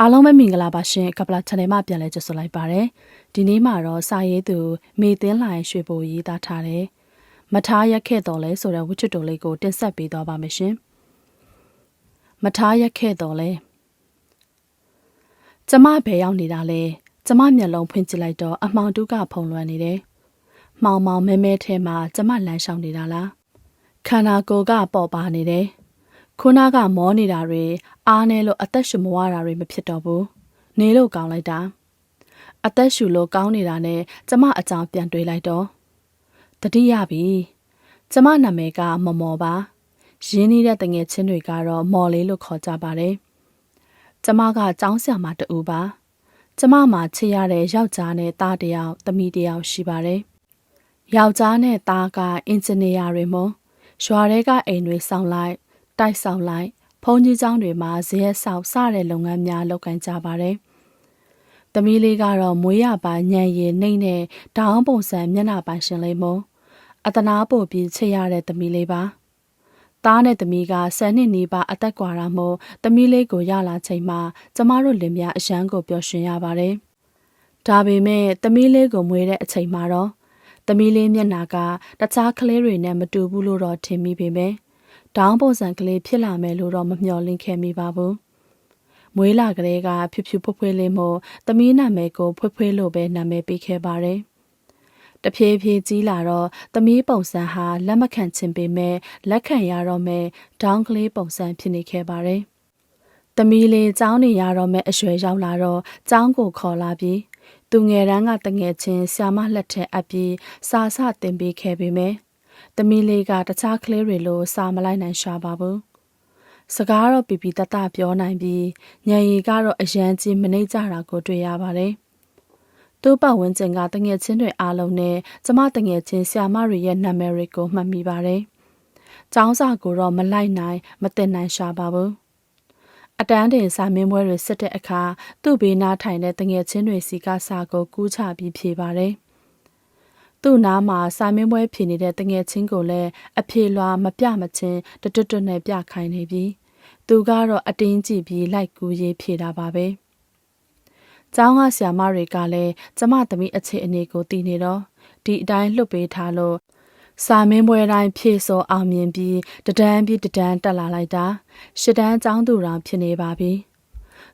အားလုံးပဲမင်္ဂလာပါရှင်ကပလာ channel မှာပြန်လဲကြိုဆိုလိုက်ပါရယ်ဒီနေ့မှာတော့စာရေးသူမေသင်းလှိုင်ရွှေပိုရေးသားထားတယ်မထားရက်ခဲ့တော်လဲဆိုတဲ့ဝိချွတ်တော်လေးကိုတင်ဆက်ပေးသွားပါမယ်ရှင်မထားရက်ခဲ့တော်လဲကျမဘယ်ရောက်နေတာလဲကျမမျက်လုံးဖွင့်ကြည့်လိုက်တော့အမှောင်တုကဖုံလွှမ်းနေတယ်မှောင်မောင်မဲမဲထဲမှာကျမလမ်းလျှောက်နေတာလားခန္ဓာကိုယ်ကပေါ်ပါနေတယ် ခုနကမောနေတာတွေအားနေလို့အသက်ရှူမဝတာတွေမဖြစ်တော့ဘူးနေလို့ကောင်းလိုက်တာအသက်ရှူလို့ကောင်းနေတာနဲ့ကျမအကြောင်းပြန်တွေးလိုက်တော့တတိယပြီကျမနာမည်ကမမော်ပါရင်းနှီးတဲ့တငယ်ချင်းတွေကတော့မော်လေးလို့ခေါ်ကြပါတယ်ကျမကចောင်းဆရာမတူပါကျမမှာချစ်ရတဲ့ယောက်ျားနဲ့သားတစ်ယောက်သမီးတစ်ယောက်ရှိပါတယ်ယောက်ျားနဲ့သားကအင်ဂျင်နီယာတွေမို့ရွာထဲကအိမ်တွေစောင့်လိုက် တိုက်ဆောင်လိုက်ဘုံကြီးကျောင်းတွေမှာဇရက်ဆောက်စတဲ့လုပ်ငန်းများလုပ်ကိုင်ကြပါတယ်။သမီးလေးကတော့မွေးရပါညံရည်နှိမ့်နဲ့ဒေါင်းပုံစံမျက်နှာပိုင်ရှင်လေးမို့အတနာပို့ပြီးချစ်ရတဲ့သမီးလေးပါ။သားနဲ့သမီးကဆယ်နှစ်နီးပါးအသက်ကွာတာမို့သမီးလေးကိုရလာချိန်မှာကျမတို့လင်မယားအရန်ကိုပျော်ရွှင်ရပါတယ်။ဒါပေမဲ့သမီးလေးကိုမွေးတဲ့အချိန်မှာတော့သမီးလေးမျက်နှာကတခြားကလေးတွေနဲ့မတူဘူးလို့တော့ထင်မိပေမဲ့ ဒေါင်းပုံစံကလေးဖြစ်လာမယ်လို့တော့မမျှော်လင့်ခဲ့မိပါဘူး။မွေးလာကလေးကဖြူဖြူဖွဖွလေးမို့သမီးနာမည်ကိုဖွဖွလို့ပဲနာမည်ပေးခဲ့ပါတယ်။တဖြည်းဖြည်းကြီးလာတော့သမီးပုံစံဟာလက်မခံချင်ပေမဲ့လက်ခံရတော့မယ်ဒေါင်းကလေးပုံစံဖြစ်နေခဲ့ပါတယ်။သမီးလေးကျောင်းနေရတော့မဲ့အရွယ်ရောက်လာတော့ကျောင်းကိုခေါ်လာပြီးသူငယ်တန်းကတငယ်ချင်းဆ iam လက်ထက်အပ်ပြီးစာစတင်ပေးခဲ့ပေမဲ့။ သမီးလေးကတခြားကလေးတွေလိုစာမလိုက်နိုင်ရှာပါဘူး။စကားတော့ပြပြတတပြောနိုင်ပြီးညံရီကတော့အရန်ကြီးမနှိမ့်ကြတာကိုတွေ့ရပါတယ်။သူ့ပတ်ဝန်းကျင်ကတငယ်ချင်းတွေအားလုံးနဲ့ကျမတငယ်ချင်းဆရာမတွေရဲ့နာမည်တွေကိုမှတ်မိပါတယ်။ကျောင်းစာကိုတော့မလိုက်နိုင်မသိနိုင်ရှာပါဘူး။အတန်းတင်စာမင်းပွဲတွေစစ်တဲ့အခါသူ့ဘေးနားထိုင်တဲ့တငယ်ချင်းတွေစီကစာကိုကူးချပြီးဖြေပါတယ်။ သူ့နားမှာစာမင်းပွဲဖြေနေတဲ့တငယ်ချင်းကိုလည်းအဖြေလွှာမပြမချင်းတတွတ်တွတ်နဲ့ပြခိုင်းနေပြီသူကတော့အတင်းကြည့်ပြီးလိုက်ကူရေးဖြေတာပါပဲကျောင်းကဆရာမတွေကလည်းကျမသမီးအခြေအနေကိုသိနေတော့ဒီအတိုင်းလှုပ်ပေးထားလို့စာမင်းပွဲတိုင်းဖြည့်စောအောင်မြင်ပြီးတဒန်းပြီးတဒန်းတက်လာလိုက်တာရှစ်တန်းကျောင်းသူတော်ဖြစ်နေပါပြီ။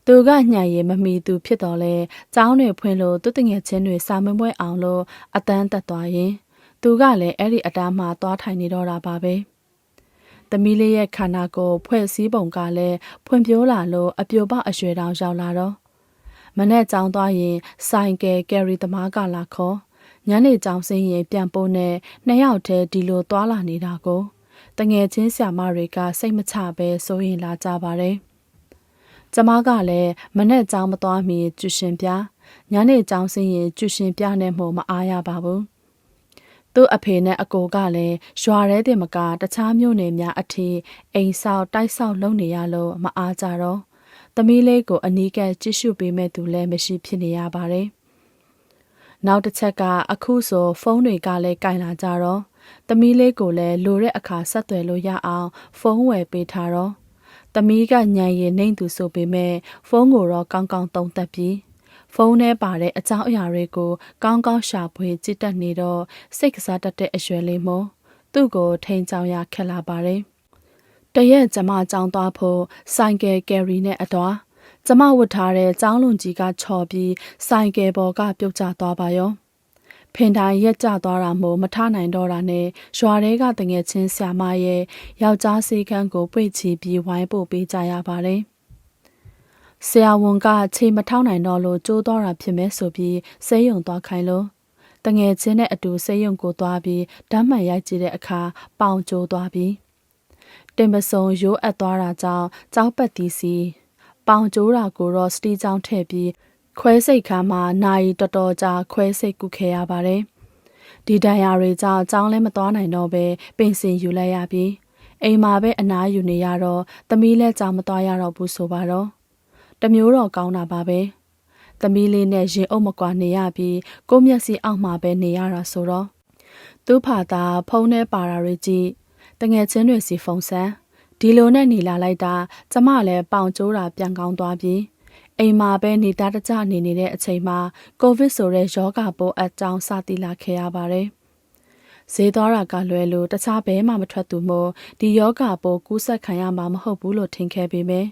သူကညံ့ရည်မမီသူဖြစ်တော်လဲကျောင်းတွေဖွင့်လို့သူတငယ်ချင်းတွေစာမပွဲအောင်လို့အတန်းတက်သွားရင် သူကလည်းအဲ့ဒီအတားမှသွားထိုင်နေတော့တာပါပဲသမီးလေးရဲ့ခန္ဓာကိုယ်ဖွဲ့စည်းပုံကလည်းဖွံ့ဖြိုးလာလို့အပြိုပအရွယ်တောင်ရောက်လာတော့မနဲ့ကြောင်းသွားရင်ဆိုင်ကယ်ကယ်ရီသမားကလာခေါ်ညနေကြောင်စင်းရင်ပြန်ပိုးနဲ့နှစ်ယောက်တည်းဒီလိုသွားလာနေတာကိုတငယ်ချင်းဆရာမတွေကစိတ်မချပဲစိုးရင်လာကြပါတယ်။ ကျမကလည်းမနဲ့ကြောင်းမသွားမီကျူရှင်ပြညနေကြောင်းစင်းရင်ကျူရှင်ပြနဲ့မှမအားရပါဘူးသူ့အဖေနဲ့အကိုကလည်းရွာထဲတင်မကတခြားမြို့နယ်များအထိအိမ်ဆောက်တိုက်ဆောက်လုပ်နေရလို့မအားကြတော့သမီးလေးကိုအနီးကပ်ကြည့်ရှုပေးမဲ့သူလည်းမရှိဖြစ်နေရပါတယ်နောက်တစ်ချက်ကအခုဆိုဖုန်းတွေကလည်းကင်လာကြတော့သမီးလေးကိုလည်းလိုတဲ့အခါဆက်သွယ်လို့ရအောင်ဖုန်းဝယ်ပေးထားတော့။ သမီးကညံရည်နှိမ့်သူဆိုပေမဲ့ဖုန်းကိုတော့ကောင်းကောင်းသုံးသပ်ပြီးဖုန်းထဲပါတဲ့အကြောင်းအရာတွေကိုကောင်းကောင်းရှာဖွေကြည့်တတ်နေတော့စိတ်ကစားတတ်တဲ့အရွယ်လေးမို့သူ့ကိုထိန်ချောင်ရခက်လာပါတယ်။တရက်ကျမကြောင်းသွားဖို့ဆိုင်ကယ်ကယ်ရီနဲ့အတော်ကျမဝတ်ထားတဲ့ကျောင်းလွန်ကြီးကချော်ပြီးဆိုင်ကယ်ပေါ်ကပြုတ်ကျသွားပါရော ဖင်တိုင်းရက်ကျသွားတာမို့မထနိုင်တော့တာနဲ့ရွာထဲကတငယ်ချင်းဆ iam ရဲ့ယောက်ျားစေခန်းကိုပွေ့ချီပြီးဝိုင်းပို့ပေးကြရပါတယ်။ဆရာဝန်ကခြေမထောက်နိုင်တော့လို့ကျိုးသွားတာဖြစ်မဲ့ဆိုပြီးဆေးရုံသွားခိုင်းလို့တငယ်ချင်းနဲ့အတူဆေးရုံကိုသွားပြီးဓာတ်မှန်ရိုက်ကြည့်တဲ့အခါပေါင်ကျိုးသွားပြီးတင်ပစုံရိုးအပ်သွားတာကြောင့်ကြောက်ပတ်တီးစီပေါင်ကျိုးတာကိုတော့စတီးချောင်းထည့်ပြီး ခွဲစိတ်ခါမှာနိုင်တော်တော်ကြာခွဲစိတ်ကုခဲ့ရပါတယ်။ဒီဒဏ်ရာတွေကြောင့်ကြောင်းလဲမသွားနိုင်တော့ပဲပင်စင်ယူလိုက်ရပြီးအိမ်မှာပဲအနားယူနေရတော့သမီးလည်းကြောင်းမသွားရတော့ဘူးဆိုပါတော့။တမျိုးတော့ကောင်းတာပါပဲ။သမီးလေးနဲ့ရင်အုပ်မကွာနေရပြီးကိုမျက်စိအောက်မှာပဲနေရတာဆိုတော့သူ့ဖာသာဖုန်းထဲပါတာတွေကြည့်တငယ်ချင်းတွေစီဖုန်းဆန်းဒီလိုနဲ့နေလာလိုက်တာကျမလည်းပေါင်ကျိုးတာပြန်ကောင်းသွားပြီး အိမ်မှာပဲနေသားတကြနေနေတဲ့အချိန်မှာကိုဗစ်ဆိုတဲ့ရောဂါပိုးအကြောင်းစသိလာခဲ့ရပါတယ်။ဈေးသွားတာကလွယ်လို့တခြားဘဲမှမထွက်သူမို့ဒီယောဂပိုးကူးစက်ခံရမှာမဟုတ်ဘူးလို့ထင်ခဲ့ပေမယ့်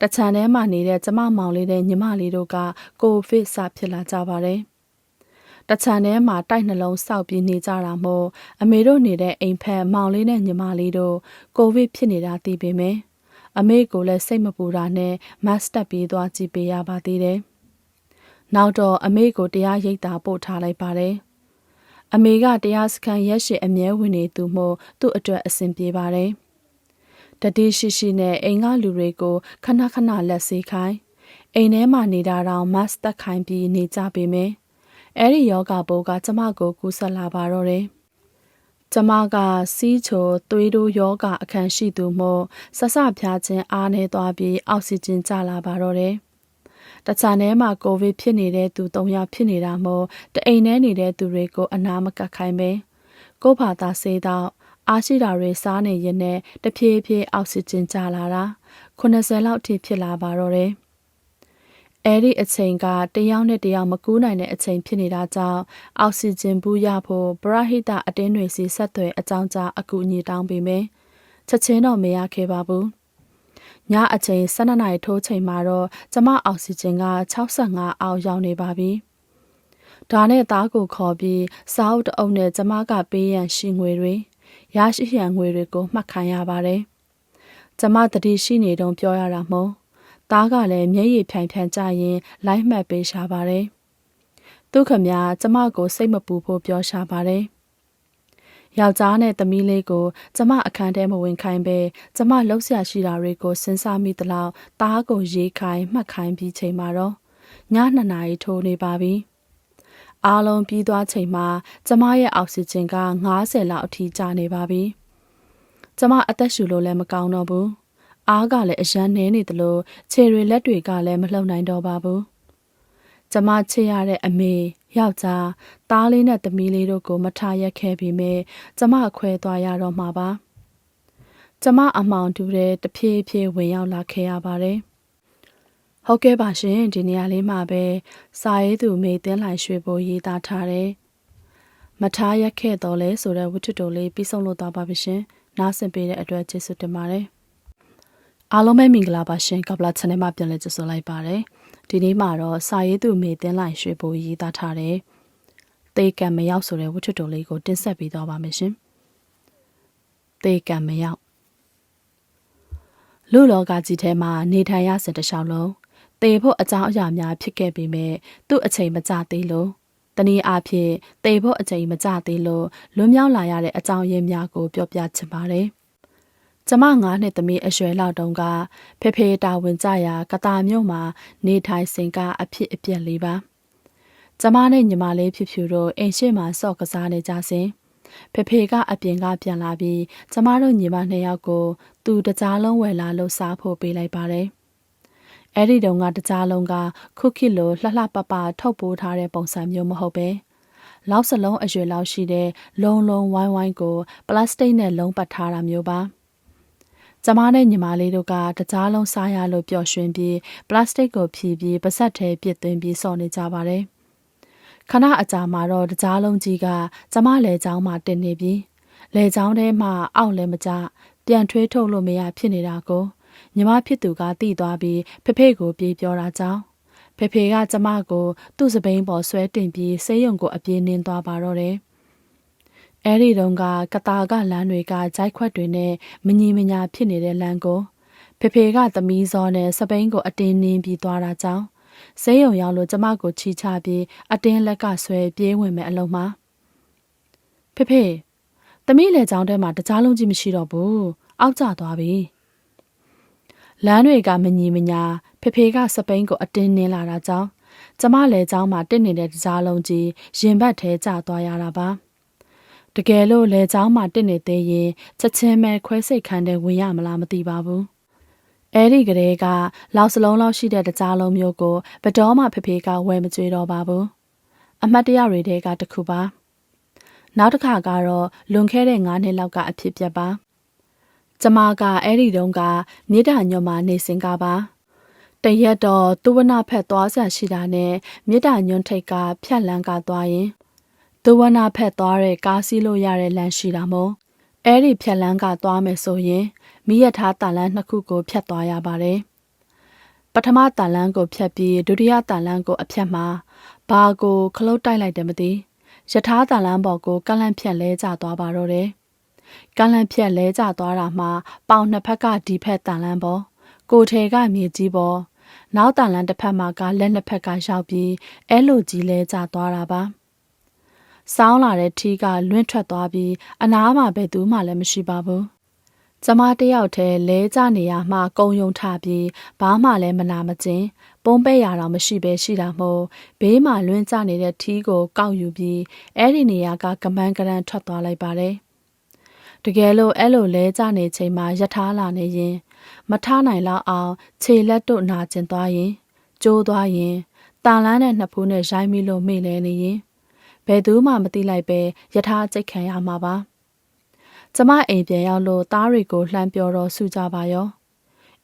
တချန်ထဲမှာနေတဲ့ကျမမောင်လေးနဲ့ညီမလေးတို့ကကိုဗစ်စဖြစ်လာကြပါတယ်။တချန်ထဲမှာတိုက်နှလုံးစောက်ပြီးနေကြတာမို့အမေတို့နေတဲ့အိမ်ဖက်မောင်လေးနဲ့ညီမလေးတို့ကိုဗစ်ဖြစ်နေတာသိပေမယ့် အမေကိုလည်းစိတ်မပူတာနဲ့မတ်တက်ပြီးသွားကြည့်ပေးရပါသေးတယ်။နောက်တော့အမေကိုတရားရိပ်တာပို့ထားလိုက်ပါတယ်။အမေကတရားစခန်းရက်ရှိအမြဲဝင်နေသူမို့သူ့အတွက်အဆင်ပြေပါတယ်။တတိရှိရှိနဲ့အိမ်ကလူတွေကိုခဏခဏလက်ဆေးခိုင်းအိမ်ထဲမှာနေတာတော့မတ်တက်ခိုင်းပြီးနေကြပေမယ့်အဲ့ဒီယောဂပိုးကကျမကိုကူးဆက်လာပါတော့တယ်။ ကျမကစီးချိုသွေးတိုးယောဂအခန်းရှိသူမို့ဆဆဖျားခြင်းအားနေသွားပြီးအောက်ဆီဂျင်ကျလာပါတော့တယ်။တခြားထဲမှာကိုဗစ်ဖြစ်နေတဲ့သူ၃ယောက်ဖြစ်နေတာမို့တအိမ်ထဲနေတဲ့သူတွေကိုအနာမကတ်ခိုင်းပဲ။ကို့ဘာသာစေးတော့အားရှိတာတွေစားနေရင်နဲ့တဖြည်းဖြည်းအောက်ဆီဂျင်ကျလာတာ80လောက်ထိဖြစ်လာပါတော့တယ်။ အဲ့ဒီအချိန်ကတယောက်နဲ့တယောက်မကူးနိုင်တဲ့အချိန်ဖြစ်နေတာကြောင့်အောက်ဆီဂျင်ဘူးရဖို့ပရဟိတအတင်းတွေစီဆက်သွယ်အကြောင်းကြားအကူအညီတောင်းပေမယ့်ချက်ချင်းတော့မရခဲ့ပါဘူး။ညအချိန်12နာရီထိုးချိန်မှာတော့ကျမအောက်ဆီဂျင်က65အောက်ရောက်နေပါပြီ။ဒါနဲ့သားကိုခေါ်ပြီးစားအုပ်တအုပ်နဲ့ကျမကပေးရန်ရှိငွေတွေရရှိရန်ငွေတွေကိုမှတ်ခံရပါတယ်။ကျမတတိရှိနေတုံပြောရတာမို့ သားကလည်းမျက်ရည်ဖြိုင်ဖြန်ကြရင် လိုက်မှတ်ပေးရှာပါတယ်။သူခမကျမကိုစိတ်မပူဖို့ပြောရှာပါတယ်။ယောက်ျားနဲ့သမီးလေးကိုကျမအခန်းထဲမဝင်ခိုင်းပဲကျမလှုပ်ရှားရှိတာတွေကိုစဉ်းစားမိသလောက်သားကိုရေးခိုင်းမှတ်ခိုင်းပြီးချိန်မှာတော့ည2နာရီထိုးနေပါပြီ။အားလုံးပြီးသွားချိန်မှာကျမရဲ့အောက်ဆီဂျင်က90လောက်အထိကျနေပါပြီ။ကျမအသက်ရှူလို့လည်းမကောင်းတော့ဘူး။ အားကလည်းအရန်နေနေသလိုခြေတွေလက်တွေကလည်းမလှုပ်နိုင်တော့ပါဘူး။ကျမချစ်ရတဲ့အမေယောက်ျားသားလေးနဲ့သမီးလေးတို့ကိုမထားရက်ခဲ့ပြီးမြဲကျမခွဲသွားရတော့မှာပါ။ကျမအမောင်တူတဲ့တဖြည်းဖြည်းဝင်ရောက်လာခဲ့ရပါတယ်။ဟုတ်ကဲ့ပါရှင်ဒီနေရာလေးမှာပဲစာရေးသူမေသင်းလှိုင်ရွှေဘိုရေးသားထားတယ်။မထားရက်ခဲ့တော့လဲဆိုတဲ့ဝတ္ထုတိုလေးပြီးဆုံးလို့သွားပါပြီရှင်။နားဆင်ပေးတဲ့အတွက်ကျေးဇူးတင်ပါတယ်။ အားလုံးပဲမင်္ဂလာပါရှင်ကပလာ channel မှာပြန်လည်ကြိုဆိုလိုက်ပါတယ်ဒီနေ့မှာတော့စာရေးသူမေသင်းလိုက်ရွှေပိုရေးသားထားတဲ့တေကံမရောက်ဆိုတဲ့ဝတ္ထုတော်လေးကိုတင်ဆက်ပေးသွားပါမယ်ရှင်တေကံမရောက်လူလောကကြီးထဲမှာနေထိုင်ရစဉ်တစ်လျှောက်လုံးတေဖို့အကြောင်းအရာများဖြစ်ခဲ့ပေမဲ့သူ့အချိန်မကျသေးလို့တနည်းအားဖြင့်တေဖို့အချိန်မကျသေးလို့လွန်မြောက်လာရတဲ့အကြောင်းရင်းများကိုပြောပြချင်ပါတယ်။ ကျမငါးနှစ်သမီးအရွယ်လောက်တုန်းကဖေဖေတာဝန်ကြရာကတာမြို့မှာနေထိုင်စဉ်ကအဖြစ်အပျက်လေးပါကျမနဲ့ညီမလေးဖြူဖြူတို့အိမ်ရှိမှစော့ကစားနေကြစဉ်ဖေဖေကအပြင်ကပြန်လာပြီးကျမတို့ညီမနှစ်ယောက်ကိုသူတကြားလုံးဝယ်လာလို့စားဖို့ပေးလိုက်ပါတယ်အဲ့ဒီတုန်းကတကြားလုံးကခုခိလိုလှလှပပထုတ်ပိုးထားတဲ့ပုံစံမျိုးမဟုတ်ပဲလောက်စလုံးအရွယ်လောက်ရှိတဲ့လုံလုံဝိုင်းဝိုင်းကိုပလတ်စတစ်နဲ့လုံးပတ်ထားတာမျိုးပါ ကျမနဲ့ညီမလေးတို့ကတကြားလုံးစားရလို့ပျော်ရွှင်ပြီးပလတ်စတစ်ကိုဖြီးပြီးပါဆက်ထဲပစ်သွင်းပြီးစော်နေကြပါတယ်။ခဏအကြာမှာတော့တကြားလုံးကြီးကကျမလေချောင်းမှာတင်နေပြီးလေချောင်းထဲမှာအောက်လည်းမကျပြန်ထွေးထုတ်လို့မရဖြစ်နေတာကိုညီမဖြစ်သူကသိသွားပြီးဖေဖေကိုပြေးပြောတာကြောင့်ဖေဖေကကျမကိုသူ့စပိန်ပေါ်ဆွဲတင်ပြီးဆေးရုံကိုအပြေးနင်းသွားပါတော့တယ်။ အဲ့ဒီတုန်းကကတာကလမ်းတွေကဂျိုက်ခွက်တွေနဲ့မညီမညာဖြစ်နေတဲ့လမ်းကိုဖေဖေကသမီးစောနဲ့စပိန်ကိုအတင်းနင်းပြီးသွားတာကြောင့်ဆေးရုံရောက်လို့ကျမကိုချီချပြီးအတင်းလက်ကဆွဲပြေးဝင်မဲ့အလုံးမှာဖေဖေသမီးလေချောင်းထဲမှာတကြားလုံးကြီးမရှိတော့ဘူးအောက်ကျသွားပြီလမ်းတွေကမညီမညာဖေဖေကစပိန်ကိုအတင်းနင်းလာတာကြောင့်ကျမလေချောင်းမှာတက်နေတဲ့တကြားလုံးကြီးရင်ဘတ်ထဲကျသွားရတာပါ တကယ်လို့လေချောင်းမှာတစ်နေသေးရင်ချက်ချင်းပဲခွဲစိတ်ခန်းတဲ့ဝင်ရမလားမသိပါဘူးအဲ့ဒီကလေးကလောက်စလုံးလောက်ရှိတဲ့တကြားလုံးမျိုးကိုဘတော်မှဖေဖေကဝယ်မကြွေတော့ပါဘူးအမှတ်တရတွေတဲကတခုပါနောက်တစ်ခါကတော့လွန်ခဲ့တဲ့9နှစ်လောက်ကအဖြစ်ပြက်ပါကျမကအဲ့ဒီတုန်းကမြေတာညော်မှာနေစင်ကပါတရက်တော့သူဝနာဖက်သွားဆန်ရှိတာနဲ့မြစ်တာညွန့်ထိတ်ကဖြတ်လန်းကသွားရင် သူဝနာဖက်သွားတဲ့ကားစီးလို့ရတဲ့လမ်းရှိတာမို့အဲ့ဒီဖြတ်လန်းကသွားမယ်ဆိုရင်မိရထားတန်လန်းနှစ်ခုကိုဖြတ်သွားရပါတယ်ပထမတန်လန်းကိုဖြတ်ပြီးဒုတိယတန်လန်းကိုအဖြတ်မှာဘာကိုခလုတ်တိုက်လိုက်တယ်မသိယထာတန်လန်းပေါ်ကိုကန့်လန့်ဖြတ်လဲကျသွားပါတော့တယ်ကန့်လန့်ဖြတ်လဲကျသွားတာမှာပေါင်နှစ်ဖက်ကဒီဖက်တန်လန်းပေါ်ကိုထေကမြေကြီးပေါ်နောက်တန်လန်းတစ်ဖက်မှာကလက်နှစ်ဖက်ကရောက်ပြီးအဲလိုကြီးလဲကျသွားတာပါ စောင်းလာတဲ့ထီးကလွင့်ထွက်သွားပြီးအနားမှာဘယ်သူမှလည်းမရှိပါဘူးကျမတယောက်တည်းလဲကျနေရမှကုံယုံထပြီးဘာမှလည်းမနာမကျင်ပုံပဲ့ရတော့မရှိပဲရှိတာမို့ဘေးမှာလွင့်ကျနေတဲ့ထီးကိုကောက်ယူပြီးအဲ့ဒီနေရာကကမန်းကရန်ထွက်သွားလိုက်ပါတယ်တကယ်လို့အဲ့လိုလဲကျနေချိန်မှာယထာလာနေရင်မထနိုင်လောက်အောင်ခြေလက်တို့နာကျင်သွားရင်ကျိုးသွားရင်တာလန်းတဲ့နှစ်ဖူးနဲ့ရိုင်းမိလို့မေ့လဲနေရင် ဘယ်သူမှမသိလိုက်ပဲယထာကြိတ်ခံရမှာပါကျမအိမ်ပြန်ရောက်လို့သားတွေကိုလှမ်းပြောတော့ဆူကြပါရော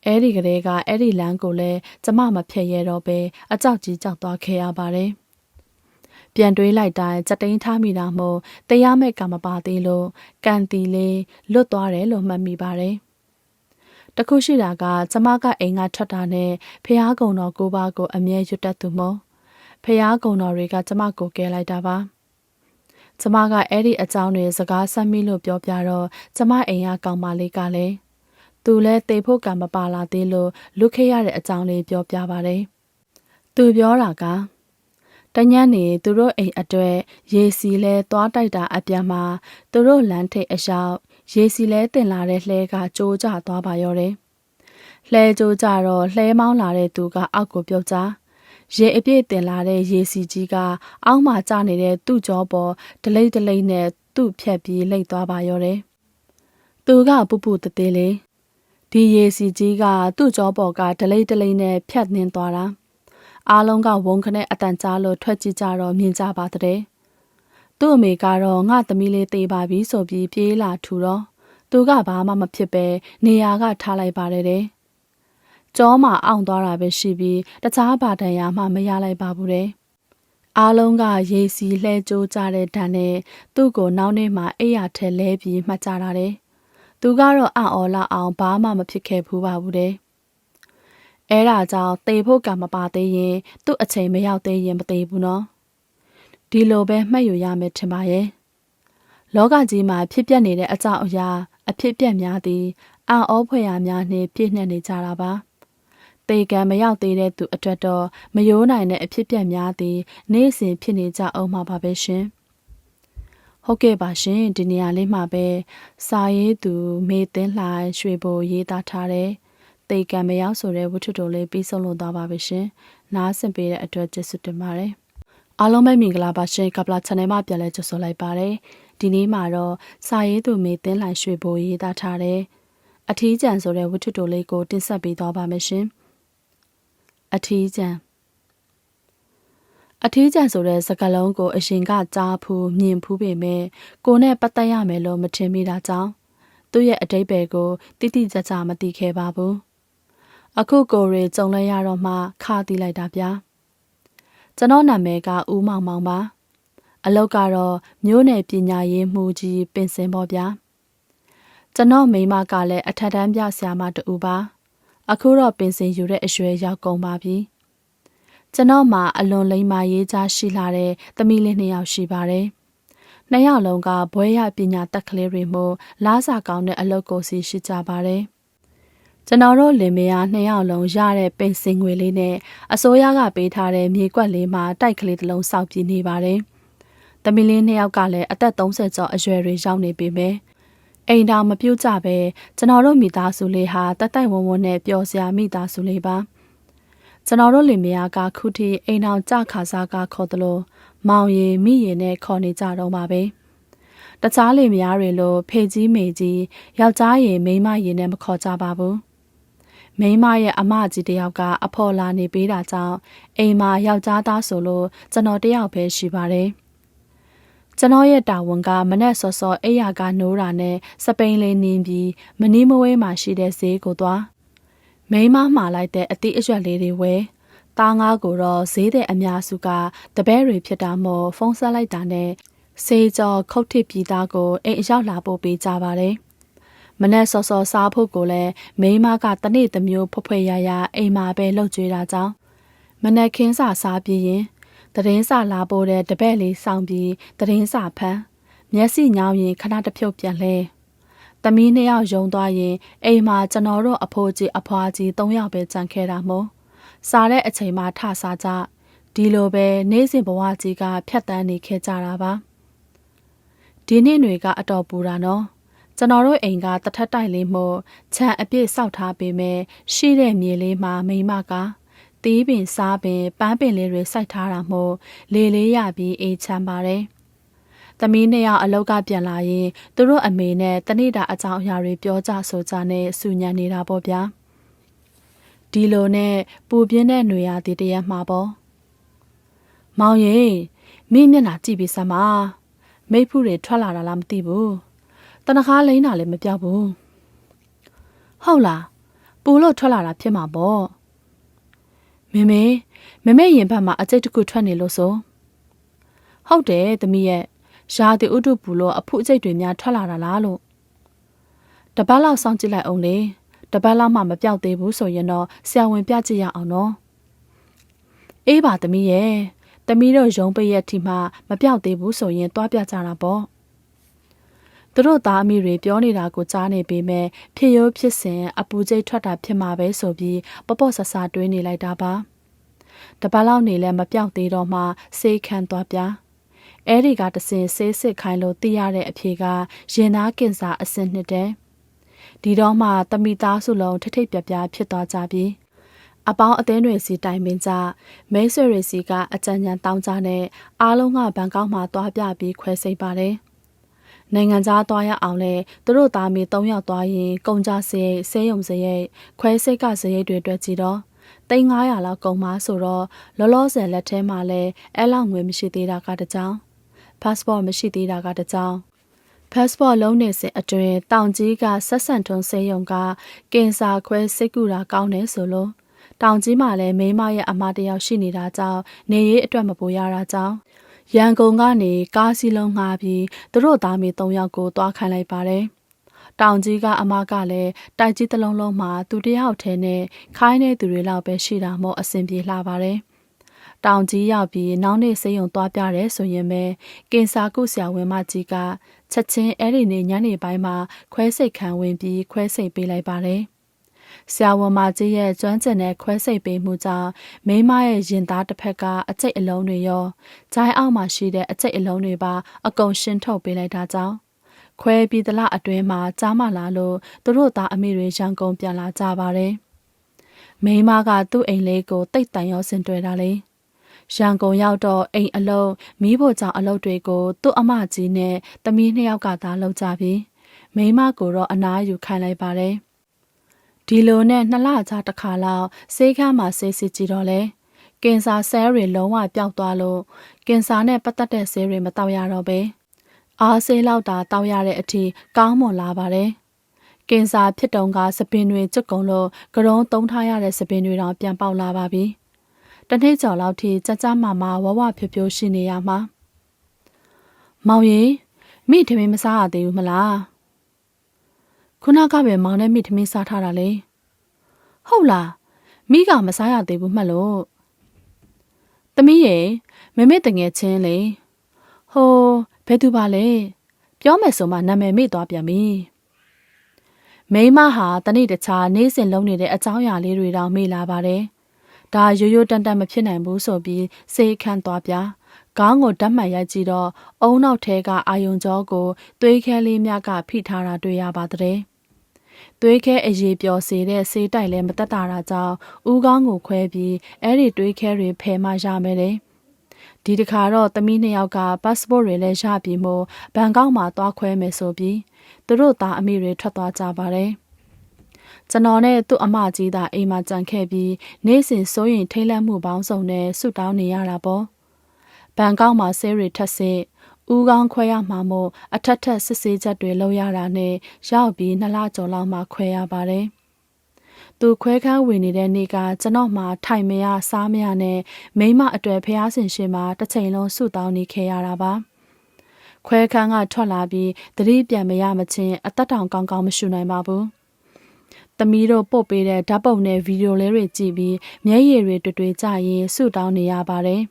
အဲ့ဒီကလေးကအဲ့ဒီလမ်းကိုလည်းကျမမဖြတ်ရတော့ပဲအကြောက်ကြီးကြောက်သွားခဲ့ရပါတယ်ပြန်တွေးလိုက်တိုင်းစက်တိန်ထားမိတာမို့တရားမဲ့ကမပါသေးလို့ကန်တီလေးလွတ်သွားတယ်လို့မှတ်မိပါတယ်တခုရှိတာကကျမကအိမ်ကထွက်တာနဲ့ဖះကုံတော်ကိုပါကိုအမြဲရွတ်တတ်သူမို့ ဖះကုံတော်တွေကကျမကိုကဲလိုက်တာပါကျမကအဲ့ဒီအကြောင်းတွေစကားဆက်မိလို့ပြောပြတော့ကျမအိမ်ကကောင်မလေးကလည်းသူလဲတေဖို့ကံမပါလာသေးလို့လွတ်ခဲ့ရတဲ့အကြောင်းလေးပြောပြပါတယ်သူပြောတာကတညံ့နေသူတို့အိမ်အတွက်ရေစီလဲသွားတိုက်တာအပြန်မှာသူတို့လမ်းထိပ်အရောက်ရေစီလဲတင်လာတဲ့လှဲကကြိုးကျသွားပါရောတယ်လှဲကြိုးကြတော့လှဲမောင်းလာတဲ့သူကအောက်ကိုပြုတ်ကြ ရေအပြည့်တင်လာတဲ့ရေစီကြီးကအောက်မှာကျနေတဲ့သူ့ကြောပေါ်ဒလိမ့်ဒလိမ့်နဲ့သူ့ဖြက်ပြီးလိမ့်သွားပါရောတယ်သူကပူပူတသေးလေးဒီရေစီကြီးကသူ့ကြောပေါ်ကဒလိမ့်ဒလိမ့်နဲ့ဖြတ်နှင်းသွားတာအားလုံးကဝုန်းခနဲ့အတန်ကြားလို့ထွက်ကြည့်ကြတော့မြင်ကြပါတဲ့သူ့အမေကတော့ငါသမီးလေးတေးပါပြီဆိုပြီးပြေးလာထူတော့သူကဘာမှမဖြစ်ပဲနေရာကထားလိုက်ပါတယ်တဲ့ ကြောမှာအောင်သွားတာပဲရှိပြီးတခြားဘာတန်ရာမှမရလိုက်ပါဘူးတဲ့အားလုံးကရေစီလှဲကြိုးကြတဲ့ဓာတ်နဲ့သူ့ကိုနောက်နေ့မှအိယာထဲလဲပြီးမှတ်ကြတာတဲ့သူကတော့အံ့ဩလာအောင်ဘာမှမဖြစ်ခဲ့ဘူးပါဘူးတဲ့အဲဒါကြောင့်တေဖို့ကမပါသေးရင်သူ့အချိန်မရောက်သေးရင်မသေးဘူးနော်ဒီလိုပဲမှတ်ယူရမယ်ထင်ပါရဲ့လောကကြီးမှာဖြစ်ပျက်နေတဲ့အကြောင်းအရာ အဖြစ်ပြက်များသည်အံ့ဩဖွယ်ရာများနှင့်ပြည့်နှက်နေကြတာပါ တေကံမရောက်သေးတဲ့သူအတွက်တော့မယိုးနိုင်တဲ့အဖြစ်ပြက်များသည်နေ့စဉ်ဖြစ်နေကြအောင်မှာပါပဲရှင်ဟုတ်ကဲ့ပါရှင်ဒီနေရာလေးမှာပဲစာရေးသူမေသင်းလှိုင်ရွှေဘိုရေးသားထားတဲ့တေကံမရောက်ဆိုတဲ့ဝတ္ထုတိုလေးပြီးဆုံးလို့သွားပါပဲရှင်နားဆင်ပေးတဲ့အတွက်ကျေးဇူးတင်ပါတယ်အားလုံးပဲမင်္ဂလာပါရှင်ကပလာ channel မှာပြန်လဲကြိုဆိုလိုက်ပါတယ်ဒီနေ့မှာတော့စာရေးသူမေသင်းလှိုင်ရွှေဘိုရေးသားထားတဲ့အထီးကျန်ဆိုတဲ့ဝတ္ထုတိုလေးကိုတင်ဆက်ပေးသွားပါမယ်ရှင် အထီးကျန်အထီးကျန်ဆိုတဲ့စကားလုံးကိုအရင်ကကြားဖူးမြင်ဖူးပေမဲ့ကိုနဲ့ပတ်သက်ရမယ်လို့မထင်မိတာကြောင့်သူ့ရဲ့အတိတ်ပဲကိုတိတိကျကျမသိခဲ့ပါဘူးအခုကိုရီကြုံလဲရတော့မှခါတီးလိုက်တာဗျာကျွန်တော်နာမည်ကဦးမောင်မောင်ပါအလောက်ကတော့မျိုးနယ်ပညာရေးမှူးကြီးပင်စင်ပေါ့ဗျာကျွန်တော်မိမကလည်းအထက်တန်းပြဆရာမတူပါ အခုတော့ပင်စင်ယူတဲ့အရွယ်ရောက်ကုန်ပါပြီကျွန်တော်မှအလွန်လိမ္မာရေးချရှိလာတဲ့သမီးလေးနှစ်ယောက်ရှိပါတယ်နှစ်ယောက်လုံးကဘွဲရပညာတက်ကလေးတွေမို့လားစာကောင်းတဲ့အလုပ်ကိုစီရှိကြပါတယ်ကျွန်တော်တို့လင်မယားနှစ်ယောက်လုံးရတဲ့ပင်စင်ငွေလေးနဲ့အစိုးရကပေးထားတဲ့မြေကွက်လေးမှာတိုက်ကလေးတစ်လုံးစောက်ပြနေပါတယ်။သမီးလေးနှစ်ယောက်ကလည်းအသက်30ကျော်အရွယ်တွေရောက်နေပေမဲ့ အိမ်တော်မပြုတ်ကြပဲကျွန်တော်တို့မိသားစုလေးဟာတတိုက်ဝုံဝုံနဲ့ပျော်စရာမိသားစုလေးပါ။ကျွန်တော်တို့လင်မယားကခုထိအိမ်တော်ကြခါစားကခေါ်သလိုမောင်ရည်မိရည်နဲ့ခေါ်နေကြတော့ပါပဲ။တခြားလင်မယားတွေလိုဖေကြီးမေကြီးယောက်ျားရည်မိန်းမရည်နဲ့မခေါ်ကြပါဘူး။မိန်းမရဲ့အမကြီးတယောက်ကအဖော်လာနေပေးတာကြောင့်အိမ်မှာယောက်ျားသားဆိုလို့ကျွန်တော်တယောက်ပဲရှိပါတယ်။ ကျွန်တော်ရဲ့တာဝန်ကမနဲ့စောစောအိယာကနိုးတာနဲ့စပိန်လေးနင်းပြီးမနီးမဝဲမှာရှိတဲ့ဈေးကိုသွားမိန်းမမှာလိုက်တဲ့အသည့်အရွက်လေးတွေဝဲသားငါးကိုတော့ဈေးတဲ့အများစုကတပည့်တွေဖြစ်တာမို့ဖုန်းဆက်လိုက်တာနဲ့စေကျော်ခုတ်ထစ်ပြည်သားကိုအိမ်အရောက်လာပို့ပေးကြပါတယ်မနဲ့စောစောစားဖို့ကိုလည်းမိန်းမကတနေ့တစ်မျိုးဖွဖွရရအိမ်မှာပဲလှုပ်ကြွေးတာကြောင့်မနဲ့ခင်းစာစားပြီးရင် တရင်စာလာပို့တဲ့တပည့်လေးစောင့်ပြီးတရင်စာဖမ်းမျက်စိညောင်းရင်ခဏတစ်ဖြုတ်ပြန်လဲ။သမီးနှစ်ယောက်ယုံသွားရင်အိမ်မှာကျွန်တော်တို့အဖိုးကြီးအဖွားကြီးသုံးယောက်ပဲကြံခဲ့တာမို့စားတဲ့အချိန်မှာထစားကြဒီလိုပဲနေ့စဉ်ဘဝကြီးကဖြတ်တန်းနေခဲ့ကြတာပါ။ဒီနေ့တွေကအတော်ပူတာနော်။ကျွန်တော်တို့အိမ်ကတထက်တိုက်လေးမို့ခြံအပြည့်စောက်ထားပေမဲ့ရှိတဲ့မြေလေးမှာမိမက တီးပင်စားပင်ပန်းပင်လေးတွေစိုက်ထားတာမို့လေလေးရပြီးအေးချမ်းပါတယ်။သမီးနှစ်ယောက်အလောက်ကပြန်လာရင်သူတို့အမေနဲ့တနေ့တာအကြောင်းအရာတွေပြောကြဆိုကြနဲ့စူညံနေတာပေါ့ဗျာ။ဒီလိုနဲ့ပူပြင်းတဲ့ຫນွေရသည်တရက်မှာပေါ့။မောင်ရင်မင်းမျက်နှာကြည့်ပြီးစမ်းပါ။မိတ်ဖူးတွေထွက်လာတာလားမသိဘူး။တနခါလိမ့်တာလည်းမပြောက်ဘူး။ဟုတ်လား။ပူလို့ထွက်လာတာဖြစ်မှာပေါ့။ မေမေမမေရင်ဘက်မှာအကျိတ်တစ်ခုထွက်နေလို့ဆိုဟုတ်တယ်သမီးရဲ့ရာသီဥတုပူလို့အဖုအကျိတ်တွေများထွက်လာတာလားလို့တပတ်လောက်စောင့်ကြည့်လိုက်အောင်လေတပတ်လောက်မှမပြောက်သေးဘူးဆိုရင်တော့ဆရာဝန်ပြကြည့်ရအောင်နော်အေးပါသမီးရဲ့သမီးတို့ရုံးပိတ်ရက်ထိမှမပြောက်သေးဘူးဆိုရင်သွားပြကြတာပေါ့ သူတို့သားအမိတွေပြောနေတာကိုကြားနေပေမဲ့ဖြစ်ရိုးဖြစ်စဉ်အပူကျိတ်ထွက်တာဖြစ်မှာပဲဆိုပြီးပပော့ဆဆတွေးနေလိုက်တာပါတပတ်လောက်နေလဲမပြောက်သေးတော့မှစေးခန့်သွားပြအဲ့ဒီကတစင်ဆေးစစ်ခိုင်းလို့သိရတဲ့အဖြေကရင်သားကင်ဆာအဆင့်နှစ်တဲ့ဒီတော့မှတမိသားစုလုံးထိထိတ်ပြပြဖြစ်သွားကြပြီအပေါင်းအသင်းတွေစီတိုင်ပင်ကြမိတ်ဆွေတွေစီကအကြံဉာဏ်တောင်းကြနဲ့အားလုံးကဘန်ကောက်မှာသွားပြပြီးခွဲစိတ်ပါတယ်။ နိုင်ငံသားသွားရအောင်လဲသူတို့သားမီ၃ယောက်သွားရင်ကုန်ကြစရိတ်ဆေးရုံစရိတ်ခွဲစိတ်ကစရိတ်တွေအတွက်ကြည့်တော့သိန်း900လောက်ကုန်မှာဆိုတော့လောလောဆယ်လက်ထဲမှာလဲအဲ့လောက်ငွေမရှိသေးတာကတကြောင် passport မရှိသေးတာကတကြောင် passport လုံးနေစဉ်အတွင်းတောင်ကြီးကဆက်ဆန်ထုံဆေးရုံကကင်ဆာခွဲစိတ်ကူတာကောင်းတယ်ဆိုလို့တောင်ကြီးမှာလည်းမိမရဲ့အမတယောက်ရှိနေတာကြောင့်နေရေးအတွက်မပူရတာကြောင့် ရန်ကုန်ကနေကားစီးလုံးငှားပြီးသူတို့သားမေ၃ယောက်ကိုတွားခိုင်းလိုက်ပါတယ်။တောင်ကြီးကအမကလည်းတိုက်ကြီးတစ်လုံးလုံးမှာသူတယောက်ထဲနဲ့ခိုင်းတဲ့သူတွေလောက်ပဲရှိတာမို့အဆင်ပြေလှပါတယ်။တောင်ကြီးရောက်ပြီးနောက်နေ့စေယုံသွားပြရဲဆိုရင်ပဲကင်ဆာကုဆရာဝန်မကြီးကချက်ချင်းအဲ့ဒီနေ့ညနေပိုင်းမှာခွဲစိတ်ခံဝင်ပြီးခွဲစိတ်ပေးလိုက်ပါတယ်။ ဆရာဝန်မကြီးရဲ့ကျွမ်းကျင်တဲ့ခွဲစိတ်ပေးမှုကြောင့်မိမရဲ့ရင်သားတစ်ဖက်ကအကျိတ်အလုံးတွေရောဂျိုင်းအောက်မှာရှိတဲ့အကျိတ်အလုံးတွေပါအကုန်ရှင်းထုတ်ပေးလိုက်တာကြောင့်ခွဲပြီးသလားအတွင်းမှာကြားမလာလို့သူတို့သားအမိတွေရန်ကုန်ပြန်လာကြပါတယ်။မိမကသူ့အိမ်လေးကိုတိတ်တန်ရောဆင်တွေ့တာလေ။ရန်ကုန်ရောက်တော့အိမ်အလုံးမိဖို့ကြောင့်အလုပ်တွေကိုသူ့အမကြီးနဲ့တမီးနှစ်ယောက်ကသာလုပ်ကြပြီးမိမကိုတော့အနားယူခိုင်းလိုက်ပါတယ်။ ဒီလိုနဲ့နှစ်လကြာတစ်ခါလောက်ဆေးခန်းမှာဆေးစစ်ကြည့်တော့လေကင်ဆာဆဲတွေလုံးဝပျောက်သွားလို့ကင်ဆာနဲ့ပတ်သက်တဲ့ဆေးတွေမတောက်ရတော့ပဲအားဆေးလောက်တာတောက်ရတဲ့အထိကောင်းမွန်လာပါတယ်ကင်ဆာဖြစ်တုံကစပင်တွေကျွတ်ကုန်လို့ကရုံးသုံးထားရတဲ့စပင်တွေတော့ပြန်ပေါက်လာပါပြီတနေ့ကျော်လောက်ထိကြကြမာမာဝဝဖြိုးဖြိုးရှိနေရမှာမောင်ရီမိထမင်းမစားရသေးဘူးမလား ခုနကပဲမောင်နဲ့မိထမင်းစားထားတာလေဟုတ်လားမိကမစားရသေးဘူးမှတ်လို့သမီးရဲ့မမေတငယ်ချင်းလေဟိုဘယ်သူပါလဲပြောမယ်ဆိုမှနာမည်မေ့သွားပြန်ပြီမိမဟာတနေ့တခြားနေ့စဉ်လုံးနေတဲ့အကြောင်းအရာလေးတွေတောင်မေ့လာပါတယ်ဒါရိုးရိုးတန်တန်မဖြစ်နိုင်ဘူးဆိုပြီးစေခန့်သွားပြခေါင်းကိုဓာတ်မှန်ရိုက်ကြည့်တော့အုံနောက်ထဲကအာယုံကြောကိုသွေးခဲလေးများကဖိထားတာတွေ့ရပါတဲ့ သွေးခဲအရေးပျော်စေတဲ့ဆေးတိုက်လည်းမတက်တာတာကြောင့်ဦးခေါင်းကိုခွဲပြီးအဲ့ဒီသွေးခဲတွေဖယ်မှရမယ်လေဒီတခါတော့သမီးနှစ်ယောက်က passport တွေလည်းရပြီးမို့ဘန်ကောက်မှာသွားခွဲမယ်ဆိုပြီးသူတို့သားအမိတွေထွက်သွားကြပါတယ်ကျွန်တော်နဲ့သူ့အမကြီးသာအိမ်မှာကြံခဲ့ပြီးနေ့စဉ်စိုးရင်ထိတ်လန့်မှုပေါင်းစုံနဲ့ဆူတောင်းနေရတာပေါ့ဘန်ကောက်မှာဆဲရီထက်စစ် ဦးကောင်းခွဲရမှာမို့အထက်ထက်စစ်ဆေးချက်တွေလုပ်ရတာနဲ့ရောက်ပြီးနှစ်လကျော်လောက်မှခွဲရပါတယ်။သူသူခွဲခန်းဝင်နေတဲ့နေ့ကကျွန်တော်မှထိုင်မရစားမရနဲ့မိမအတွေ့ဖះဆင်ရှင်မှာတစ်ချိန်လုံးဆုတောင်းနေခဲ့ရတာပါခွဲခန်းကထွက်လာပြီးသတိပြန်မရမချင်းအသက်တောင်ကောင်းကောင်းမရှူနိုင်ပါဘူးသမီးတို့ပို့ပေးတဲ့ဓာတ်ပုံနဲ့ဗီဒီယိုလေးတွေကြည့်ပြီးမျက်ရည်တွေတွေ့တွေ့ကြရင်ဆုတောင်းနေရပါတယ်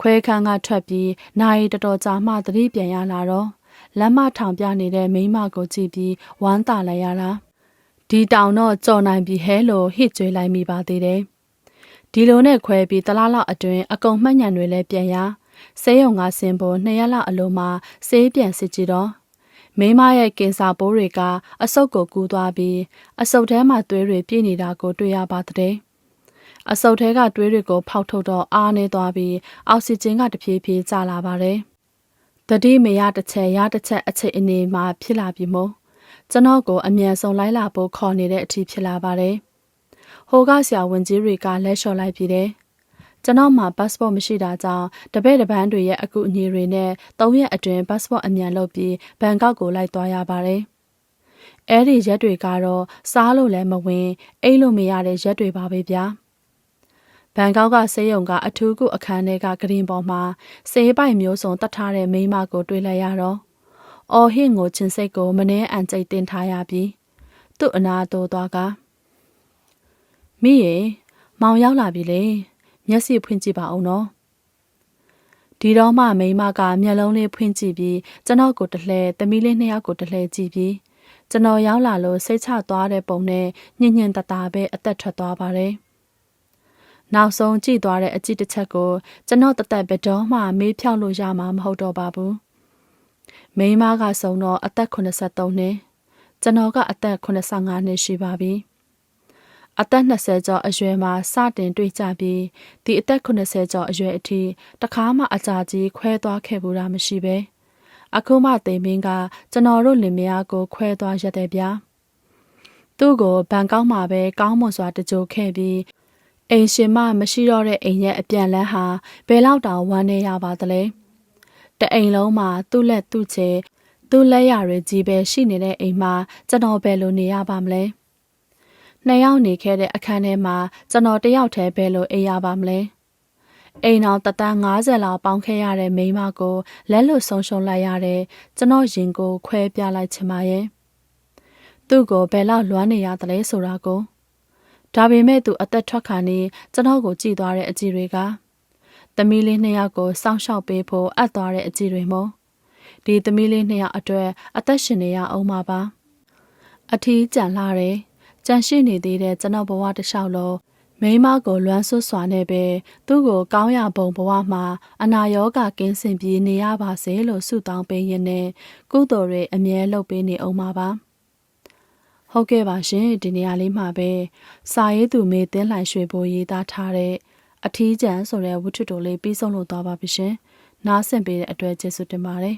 ခွဲခန်းကထွက်ပြီးနိုင်တော်တော်ကြာမှသတိပြန်ရလာတော့လမ်းမထောင်ပြနေတဲ့မိန်းမကိုကြည့်ပြီးဝမ်းသာလိုက်ရတာဒီတောင်တော့ကြော်နိုင်ပြီဟဲလို့ဟစ်ကြွေးလိုက်မိပါသေးတယ်ဒီလိုနဲ့ခွဲပြီးတလားလောက်အတွင်းအကုန်မှတ်ညံတွေလည်းပြန်ရဆေးရုံကဆင်ပေါ်နှစ်ရက်လောက်အလိုမှာဆေးပြန်စစ်ကြည့်တော့မိမရဲ့ကင်ဆာပိုးတွေကအဆုတ်ကိုကူးသွားပြီးအဆုတ်ထဲမှာသွေးတွေပြည့်နေတာကိုတွေ့ရပါတဲ့ အဆုတ်ထဲကသွေးတွေကိုဖောက်ထုတ်တော့အားနေသွားပြီးအောက်ဆီဂျင်ကတဖြည်းဖြည်းကျလာပါတယ်။တတိမရတစ်ချက်ရတစ်ချက်အချိန်အနေမှာဖြစ်လာပြီမို့ကျွန်တော်ကိုအမြန်ဆုံးလိုက်လာဖို့ခေါ်နေတဲ့အထိဖြစ်လာပါတယ်။ဟိုကဆရာဝန်ကြီးတွေကလက်လျှော်လိုက်ပြီးတယ်။ကျွန်တော်မှာ passport မရှိတာကြောင့်တပည့်တပန်းတွေရဲ့အကူအညီတွေနဲ့၃ရက်အတွင်း passport အမြန်လုပ်ပြီးဘန်ကောက်ကိုလိုက်သွားရပါတယ်။အဲ့ဒီရက်တွေကတော့စားလို့လည်းမဝင်အိတ်လို့မရတဲ့ရက်တွေပါပဲဗျာ။ ဘန်ကောက်ကဆေးရုံကအထူးကုအခန်းထဲကဂရင်ပေါ်မှာဆေးပိုက်မျိုးစုံတတ်ထားတဲ့မိန်းမကိုတွေ့လိုက်ရတော့အော်ဟင့်ကိုချင်းစိတ်ကိုမနှဲအန်ကျိတ်တင်ထားရပြီးသူ့အနာတိုးသွားကမိရေမောင်ရောက်လာပြီလေမျက်စိဖွင့်ကြည့်ပါအောင်နော်ဒီတော့မှမိန်းမကမျက်လုံးလေးဖွင့်ကြည့်ပြီးကျွန်တော်ကိုတလှဲသမီးလေးနှစ်ယောက်ကိုတလှဲကြည့်ပြီးကျွန်တော်ရောက်လာလို့စိတ်ချသွားတဲ့ပုံနဲ့ညင်ညင်တတာပဲအသက်ထွက်သွားပါတယ်။ နောက်ဆုံးကြည့်သွားတဲ့အကြည့်တစ်ချက်ကိုကျွန်တော်တသက်ဘယ်တော့မှမေးဖြောက်လို့ရမှာမဟုတ်တော့ပါဘူး။မိန်းမကဆုံးတော့အသက်83နှစ်ကျွန်တော်ကအသက်85နှစ်ရှိပါပြီ။အသက်20ကျော်အရွယ်မှာစတင်တွေ့ကြပြီးဒီအသက်80ကျော်အရွယ်အထိတခါမှအကြာကြီးခွဲသွားခဲ့ဘူးတာမရှိပဲ။အခုမှသိမင်းကကျွန်တော်တို့လင်မယားကို ခွဲသွားရက်တဲ့ဗျာ။သူ့ကိုဘန်ကောက်မှာပဲကောင်းမွန်စွာတကြိုခဲ့ပြီး အိမ်ရှင်မမရှိတော့တဲ့အိမ်ရဲ့အပြန်လန်းဟာဘယ်လောက်တောင်ဝမ်းနေရပါသလဲတအိမ်လုံးမှာသူ့လက်သူ့ချေသူ့လက်ရတွေကြီးပဲရှိနေတဲ့အိမ်မှာကျွန်တော်ဘယ်လိုနေရပါမလဲနှစ်ယောက်နေခဲ့တဲ့အခန်းထဲမှာကျွန်တော်တယောက်တည်းဘယ်လိုအိပ်ရပါမလဲအိမ်တော်တတန်း90လောက်ပေါင်းခဲ့ရတဲ့မိန်းမကိုလက်လွတ်ဆုံးရှုံးလိုက်ရတဲ့ကျွန်တော်ရင်ကိုခွဲပြလိုက်ချင်ပါရဲ့သူ့ကိုဘယ်လောက်လွမ်းနေရသလဲဆိုတာကို ဒါပေမဲ့သူအသက်ထွက်ခါနေကျွန်တော်ကိုကြည်သွားတဲ့အကြည့်တွေကသမီးလေးနှစ်ယောက်ကိုစောင့်ရှောက်ပေးဖို့အပ်သွားတဲ့အကြည့်တွေမို့ဒီသမီးလေးနှစ်ယောက်အတွက်အသက်ရှင်နေရအောင်ပါပါအထီးကြံလာတယ်ကြံရှိနေသေးတဲ့ကျွန်တော်ဘဝတစ်လျှောက်လုံးမိမကိုလွမ်းဆွစွာနဲ့ပဲသူ့ကိုကောင်းရပုံဘဝမှာအနာရောဂါကင်းစင်ပြေနေရပါစေလို့ဆုတောင်းပေးရင်းနဲ့ကုသိုလ်တွေအမြဲလုပ်ပေးနေအောင်ပါပါ ဟုတ်ကဲ့ပါရှင်ဒီနေရာလေးမှာပဲစာရေးသူမေတင်းလှိုင်ရွှေဘိုးရေးသားထားတဲ့အထီးကျန်ဆိုတဲ့ဝတ္ထုတိုလေးပြီးဆုံးလို့သွားပါပြီရှင်နားဆင်ပေးတဲ့အတွက်ကျေးဇူးတင်ပါတယ်